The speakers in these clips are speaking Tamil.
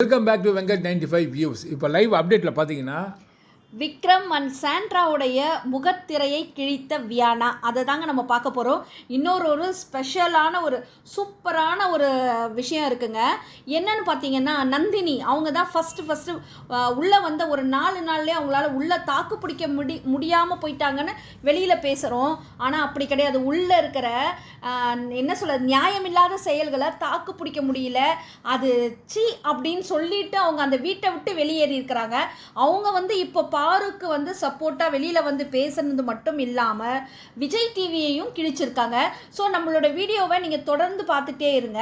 Welcome back to Venkat ninety five views இப்போ லைவ் அப்டேட்டில் பார்த்தீங்கன்னா விக்ரம் அண்ட் சாண்ட்ராவுடைய முகத்திரையை கிழித்த வியானா. அதை தாங்க நம்ம பார்க்க போகிறோம் இன்னொரு ஒரு ஸ்பெஷலான ஒரு சூப்பரான ஒரு விஷயம் இருக்குங்க. என்னன்னு பார்த்தீங்கன்னா நந்தினி அவங்க தான் ஃபஸ்ட்டு ஃபஸ்ட்டு உள்ளே வந்த ஒரு நாலு நாள்லேயே அவங்களால உள்ளே தாக்கு பிடிக்க முடி முடியாமல் போயிட்டாங்கன்னு வெளியில் பேசுகிறோம் ஆனால் அப்படி கிடையாது. உள்ளே இருக்கிற என்ன சொல்ல நியாயமில்லாத செயல்களை தாக்கு பிடிக்க முடியல. அது சி அப்படின்னு சொல்லிட்டு அவங்க அந்த வீட்டை விட்டு வெளியேறி இருக்கிறாங்க. அவங்க வந்து இப்போ ஃபாருக்கு வந்து சப்போர்ட்டாக வெளியில் வந்து பேசுனது மட்டும் இல்லாமல் விஜய் டிவியையும் கிழிச்சிருக்காங்க. ஸோ நம்மளோட வீடியோவை நீங்கள் தொடர்ந்து பார்த்துட்டே இருங்க.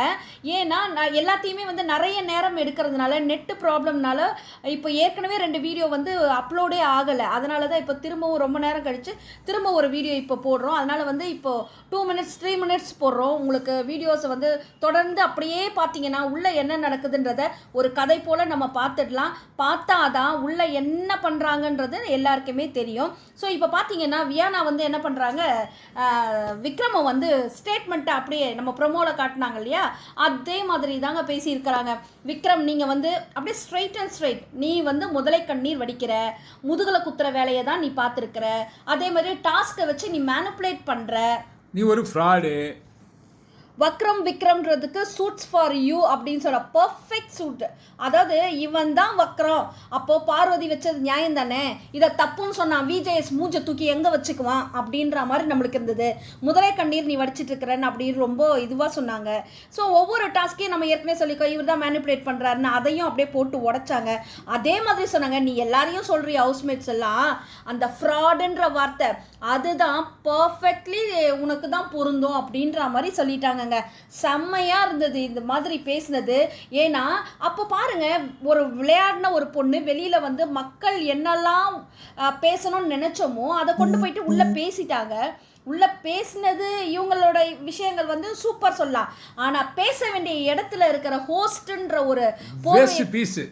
ஏன்னா நான் எல்லாத்தையுமே வந்து நிறைய நேரம் எடுக்கிறதுனால நெட்டு ப்ராப்ளம்னால இப்போ ஏற்கனவே ரெண்டு வீடியோ வந்து அப்லோடே ஆகலை. அதனால தான் இப்போ திரும்பவும் ரொம்ப நேரம் கழித்து திரும்ப ஒரு வீடியோ இப்போ போடுறோம். அதனால் வந்து இப்போ டூ மினிட்ஸ் த்ரீ மினிட்ஸ் போடுறோம். உங்களுக்கு வீடியோஸை வந்து தொடர்ந்து அப்படியே பார்த்தீங்கன்னா உள்ளே என்ன நடக்குதுன்றத ஒரு கதை போல் நம்ம பார்த்துடலாம். பார்த்தா தான் உள்ளே என்ன பண்ணுறாங்க பண்ணுறாங்கன்றது எல்லாருக்குமே தெரியும். ஸோ இப்போ பார்த்தீங்கன்னா வியானா வந்து என்ன பண்ணுறாங்க விக்ரம வந்து ஸ்டேட்மெண்ட்டை அப்படியே நம்ம ப்ரொமோவில் காட்டினாங்க இல்லையா? அதே மாதிரி தாங்க பேசியிருக்கிறாங்க. விக்ரம் நீங்கள் வந்து அப்படியே ஸ்ட்ரைட் அண்ட் ஸ்ட்ரைட் நீ வந்து முதலை கண்ணீர் வடிக்கிற முதுகலை குத்துற வேலையை தான் நீ பார்த்துருக்குற. அதே மாதிரி டாஸ்க்கை வச்சு நீ மேனுப்புலேட் பண்ணுற நீ ஒரு ஃப்ராடு வக்ரம் விக்ரம்ன்றதுக்கு சூட்ஸ் ஃபார் யூ அப்படின்னு சொல்ல பர்ஃபெக்ட் சூட் அதாவது இவன் தான் வக்ரம். அப்போ பார்வதி வச்சது நியாயம் தானே? இதை தப்புன்னு சொன்னான் விஜேஎஸ் மூஞ்சை தூக்கி எங்கே வச்சுக்குவான் அப்படின்ற மாதிரி நம்மளுக்கு இருந்தது. முதலை கண்ணீர் நீ வடிச்சிட்டு இருக்கிறேன்னு அப்படின்னு ரொம்ப இதுவாக சொன்னாங்க. ஸோ ஒவ்வொரு டாஸ்க்கையும் நம்ம ஏற்கனவே சொல்லிக்கோ இவர் தான் மேனிப்புலேட் பண்ணுறாருன்னு அதையும் அப்படியே போட்டு உடைச்சாங்க. அதே மாதிரி சொன்னாங்க நீ எல்லாரையும் சொல்றிய ஹவுஸ்மேட்ஸ் எல்லாம்? அந்த ஃப்ராடுன்ற வார்த்தை அதுதான் பர்ஃபெக்ட்லி உனக்கு தான் பொருந்தும் அப்படின்ற மாதிரி சொல்லிட்டாங்க. சொல்லிட்டாங்கங்க செம்மையா இருந்தது இந்த மாதிரி பேசினது. ஏன்னா அப்போ பாருங்க ஒரு விளையாடின ஒரு பொண்ணு வெளியில வந்து மக்கள் என்னெல்லாம் பேசணும்னு நினைச்சோமோ அதை கொண்டு போயிட்டு உள்ள பேசிட்டாங்க. உள்ள பேசினது இவங்களோட விஷயங்கள் வந்து சூப்பர் சொல்லலாம். ஆனா பேச வேண்டிய இடத்துல இருக்கிற ஹோஸ்ட்ன்ற ஒரு பீஸு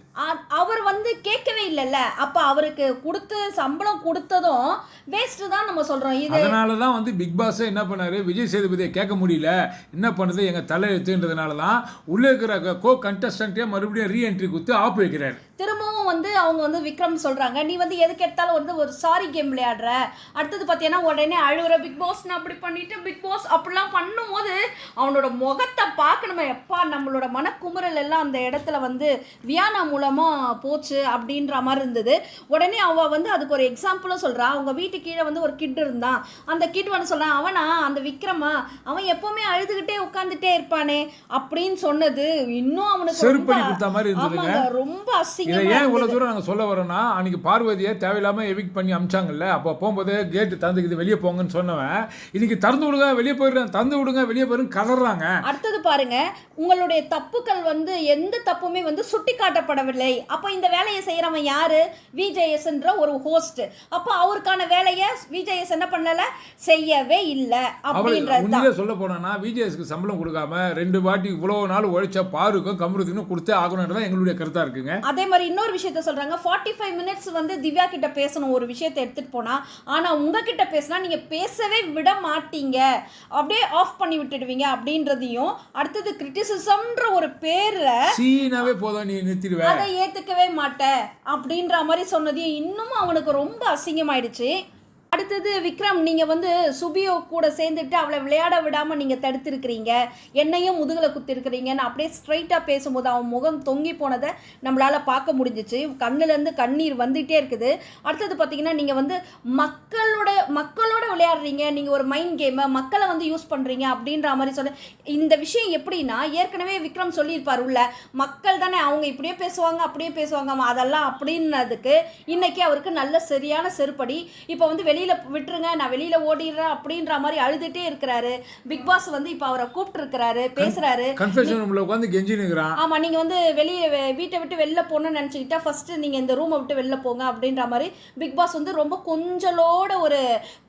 அவர் வந்து கேட்கவே இல்லைல்ல. அப்ப அவருக்கு கொடுத்து சம்பளம் கொடுத்ததும் வேஸ்ட் தான் நம்ம சொல்றோம். இது அதனால தான் வந்து பிக் பாஸ் என்ன பண்ணாரு? விஜய் சேதுபதியை கேட்க முடியல. என்ன பண்ணுது? எங்கள் தலையெழுத்துன்றதுனால தான் உள்ளே இருக்கிற கோ கண்டஸ்டன்ட்டே மறுபடியும் ரீஎன்ட்ரி கொடுத்து ஆப் வைக்கிறார். திரும்பவும் வந்து அவங்க வந்து விக்ரம் சொல்றாங்க நீ வந்து எதுக்கு எடுத்தாலும் வந்து ஒரு சாரி கேம் விளையாடுற. அடுத்தது பார்த்தீங்கன்னா உடனே அழுகுற பிக் பாஸ் நான் அப்படி பண்ணிட்டு பிக் பாஸ் அப்படிலாம் பண்ணும்போது அவனோட முகத்தை பார்க்கணுமே. எப்பா நம்மளோட மனக்குமுறல் எல்லாம் அந்த இடத்துல வந்து வியானா மூலமா போச்சு அப்படின்ற மாதிரி இருந்தது. உடனே அவ வந்து அதுக்கு ஒரு எக்ஸாம்பிளும் சொல்றா. அவங்க வீட்டு கீழே வந்து ஒரு கிட் இருந்தான். அந்த கிட் வந்து சொல்றான் அவனா அந்த விக்ரமா அவன் எப்பவுமே அழுதுகிட்டே உட்காந்துட்டே இருப்பானே அப்படின்னு சொன்னது இன்னும் அவனுக்கு செருப்படி கொடுத்த மாதிரி இருந்ததுங்க. ரொம்ப இதை அசிங்கமா ஏன் இவ்வளோ. தூரம் நாங்கள் சொல்ல வரோம்னா அன்னைக்கு பார்வதியை தேவையில்லாமல் எவிக் பண்ணி அமிச்சாங்கல்ல. அப்போ போகும்போது கேட்டு திறந்துக்குது வெளியே போங்கன்னு சொன்னவன். இன்னைக்கு திறந்து விடுங்க வெளியே போயிடுறேன். திறந்து விடுங்க வெளியே போயிருந்து கதறாங்க. அடுத்தது பாருங்க உங்களுடைய தப்புக்கள் வந்து எந்த தப்புமே வந்து சுட்டி காட்டப்படவில்லை அப்போ இந்த வேலையை செய்யறவன் யாரு? விஜேஎஸ்ன்ற ஒரு ஹோஸ்ட் அப்போ அவருக்கான வேலையை விஜேஎஸ் என்ன பண்ணல? செய்யவே இல்லை அப்படின்றது தான். சொல்ல போனோம்னா விஜேஎஸ்க்கு சம்பளம் கொடுக்காம ரெண்டு வாட்டி இவ்வளோ நாள் உழைச்ச பாருக்கும் கமருதுக்கும் கொடுத்தே ஆகணுன்றதான் எங்களுடைய கருத்தாக இருக்குங்க. அதே மாதிரி இன்னொரு விஷயத்த சொல்றாங்க ஃபார்ட்டி ஃபைவ் மினிட்ஸ் வந்து திவ்யா கிட்ட பேசணும் ஒரு விஷயத்தை எடுத்துட்டு போனா ஆனா உங்ககிட்ட பேசினா நீங்க பேசவே விட மாட்டீங்க அப்படியே ஆஃப் பண்ணி விட்டுடுவீங்க அப்படின்றதையும் அடுத்தது கிரிட்டிசிசம்ன்ற ஒரு பேர்ல சீனாவே போதும் நீ நிறுத்திடுவ. அதை ஏத்துக்கவே மாட்டேன் அப்படின்ற மாதிரி சொன்னதையும் இன்னமும் அவனுக்கு ரொம்ப அசிங்கமாயிடுச்சு. அடுத்தது விக்ரம் நீங்கள் வந்து சுபியோ கூட சேர்ந்துட்டு அவளை விளையாட விடாமல் நீங்கள் தடுத்திருக்கிறீங்க. என்னையும் முதுகில் குத்திருக்கிறீங்கன்னு அப்படியே ஸ்ட்ரைட்டாக பேசும்போது அவன் முகம் தொங்கி போனதை நம்மளால் பார்க்க முடிஞ்சிச்சு. கண்ணுலேருந்து கண்ணீர் வந்துகிட்டே இருக்குது. அடுத்தது பார்த்தீங்கன்னா நீங்கள் வந்து மக்களோட மக்களோட விளையாடுறீங்க. நீங்கள் ஒரு மைண்ட் கேமை மக்களை வந்து யூஸ் பண்ணுறீங்க அப்படின்ற மாதிரி சொல்ல. இந்த விஷயம் எப்படின்னா ஏற்கனவே விக்ரம் சொல்லியிருப்பார் உள்ள மக்கள் தானே அவங்க இப்படியே பேசுவாங்க அப்படியே பேசுவாங்க அதெல்லாம் அப்படின்னதுக்கு இன்றைக்கி அவருக்கு நல்ல சரியான செருப்படி. இப்போ வந்து வெளியில விட்டுருங்க நான் வெளியில ஓடிடுறேன் அப்படின்ற மாதிரி அழுதுட்டே இருக்கிறாரு. பிக் பாஸ் வந்து இப்போ அவரை கூப்பிட்டு இருக்கிறாரு பேசுறாரு. கன்ஃபெஷன் ரூமில் உட்காந்து கெஞ்சி நிற்கிறான் ஆமா நீங்க வந்து வெளியே வீட்டை விட்டு வெளில போகணும்னு நினச்சிக்கிட்டா ஃபர்ஸ்ட் நீங்க இந்த ரூமை விட்டு வெளில போங்க அப்படின்ற மாதிரி பிக் பாஸ் வந்து ரொம்ப கொஞ்சலோட ஒரு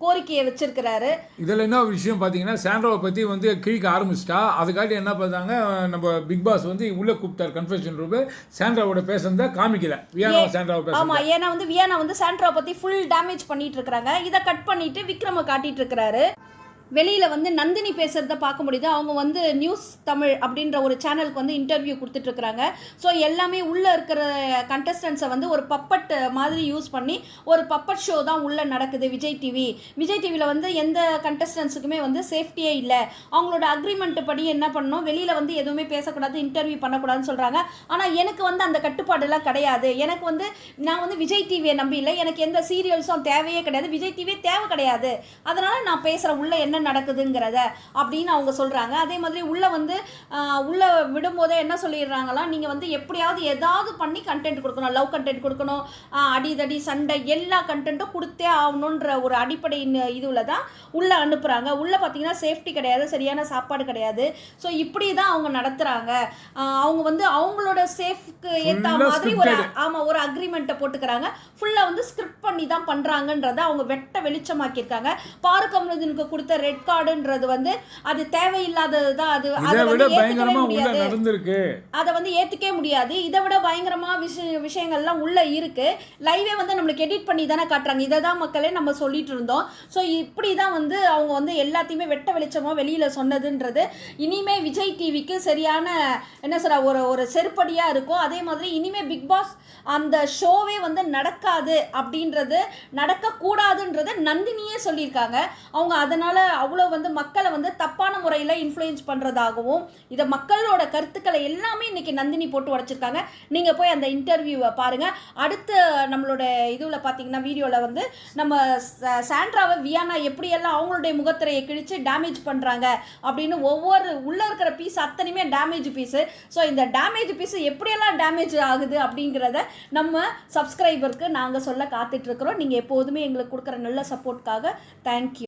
கோரிக்கையை வச்சிருக்கிறாரு. இதில் என்ன ஒரு விஷயம் பார்த்தீங்கன்னா சாண்ட்ராவை பற்றி வந்து கிழிக்க ஆரம்பிச்சிட்டா அதுக்காட்டி என்ன பார்த்தாங்க நம்ம பிக் பாஸ் வந்து உள்ளே கூப்பிட்டார் கன்ஃபெஷன் ரூம் சாண்ட்ராவோட பேசுனதை காமிக்கல. வியானா சாண்ட்ராவை பேச ஆமா ஏன்னா வந்து வியானா வந்து சாண்ட்ரா பத்தி ஃபுல் டேமேஜ் பண்ணிட்டு இருக்காங்க இதை கட் பண்ணிட்டு விக்ரம காட்டிட்டு இருக்கிறாரு. வெளியில் வந்து நந்தினி பேசுகிறத பார்க்க முடியுது. அவங்க வந்து நியூஸ் தமிழ் அப்படின்ற ஒரு சேனலுக்கு வந்து இன்டர்வியூ கொடுத்துட்ருக்குறாங்க ஸோ எல்லாமே உள்ளே இருக்கிற கண்டஸ்டன்ஸை வந்து ஒரு பப்பட் மாதிரி யூஸ் பண்ணி ஒரு பப்பட் ஷோ தான் உள்ளே நடக்குது விஜய் டிவி விஜய் டிவியில் வந்து எந்த கண்டஸ்டன்ஸுக்குமே வந்து சேஃப்டியே இல்லை. அவங்களோட அக்ரிமெண்ட் படி என்ன பண்ணணும்? வெளியில் வந்து எதுவுமே பேசக்கூடாது இன்டர்வியூ பண்ணக்கூடாதுன்னு சொல்கிறாங்க ஆனால் எனக்கு வந்து அந்த கட்டுப்பாடெல்லாம் கிடையாது. எனக்கு வந்து நான் வந்து விஜய் டிவியை நம்பி இல்லை. எனக்கு எந்த சீரியல்ஸும் தேவையே கிடையாது. விஜய் டிவியே தேவை கிடையாது. அதனால் நான் பேசுகிற உள்ளே என்ன நடக்குதுங்கிறத அப்படின்னு அவங்க சொல்கிறாங்க அதே மாதிரி உள்ளே வந்து உள்ளே விடும்போதே என்ன சொல்லிடுறாங்களாம் நீங்கள் வந்து எப்படியாவது ஏதாவது பண்ணி கண்டென்ட் கொடுக்கணும். லவ் கண்டென்ட் கொடுக்கணும். அடிதடி சண்டை எல்லா கண்டென்ட்டும் கொடுத்தே ஆகணுன்ற ஒரு அடிப்படை இதுவில் தான் உள்ளே அனுப்புகிறாங்க உள்ளே பார்த்தீங்கன்னா சேஃப்டி கிடையாது சரியான சாப்பாடு கிடையாது. ஸோ இப்படி தான் அவங்க நடத்துகிறாங்க அவங்க வந்து அவங்களோட சேஃப்க்கு ஏற்ற மாதிரி ஒரு. ஆமாம் ஒரு அக்ரிமெண்ட்டை போட்டுக்கிறாங்க. ஃபுல்லாக வந்து ஸ்கிரிப்ட் பண்ணி தான் பண்ணுறாங்கன்றத அவங்க வெட்ட வெளிச்சமாக்கியிருக்காங்க. பாருக்கம்னதுக்கு கொடுத்த ரெட் கார்டுன்றது வந்து அது தேவையில்லாதது தான். அது அதை விட வந்து பயங்கரமா உள்ள முடியாது. நடந்திருக்கு. அதை வந்து ஏற்றுக்கவே முடியாது. இதை விட பயங்கரமாக விஷய விஷயங்கள்லாம் உள்ளே இருக்குது லைவே வந்து நம்மளுக்கு எடிட் பண்ணி தானே காட்டுறாங்க. இதை தான் மக்களே நம்ம சொல்லிட்டு இருந்தோம். ஸோ இப்படி தான் வந்து அவங்க வந்து எல்லாத்தையுமே வெட்ட வெளிச்சமாக வெளியில் சொன்னதுன்றது. இனிமே விஜய் டிவிக்கு சரியான என்ன சொல்ற ஒரு ஒரு செருப்படியாக இருக்கும் அதே மாதிரி இனிமே பிக் பாஸ் அந்த ஷோவே வந்து நடக்காது அப்படின்றது நடக்கக்கூடாதுன்றது நந்தினியே சொல்லியிருக்காங்க. அவங்க அதனால் அவ்வளோ வந்து மக்களை வந்து தப்பான முறையில் இன்ஃப்ளூயன்ஸ் பண்ணுறதாகவும் இதை மக்களோட கருத்துக்களை எல்லாமே இன்றைக்கி நந்தினி போட்டு உடைச்சிருக்காங்க. நீங்கள் போய் அந்த இன்டர்வியூவை பாருங்கள் அடுத்து நம்மளோட இதுவில் பார்த்தீங்கன்னா வீடியோவில் வந்து நம்ம சாண்ட்ராவை வியானா எப்படியெல்லாம் அவங்களுடைய முகத்திரையை கிழித்து டேமேஜ் பண்ணுறாங்க அப்படின்னு ஒவ்வொரு உள்ளே இருக்கிற பீஸ் அத்தனையுமே டேமேஜ் பீஸு ஸோ இந்த டேமேஜ் பீஸு எப்படியெல்லாம் டேமேஜ் ஆகுது அப்படிங்கிறத நம்ம சப்ஸ்கிரைபருக்கு நாங்கள் சொல்ல காத்துட்ருக்குறோம் நீங்கள் எப்போதுமே எங்களுக்கு கொடுக்குற நல்ல சப்போர்ட்காக தேங்க்யூ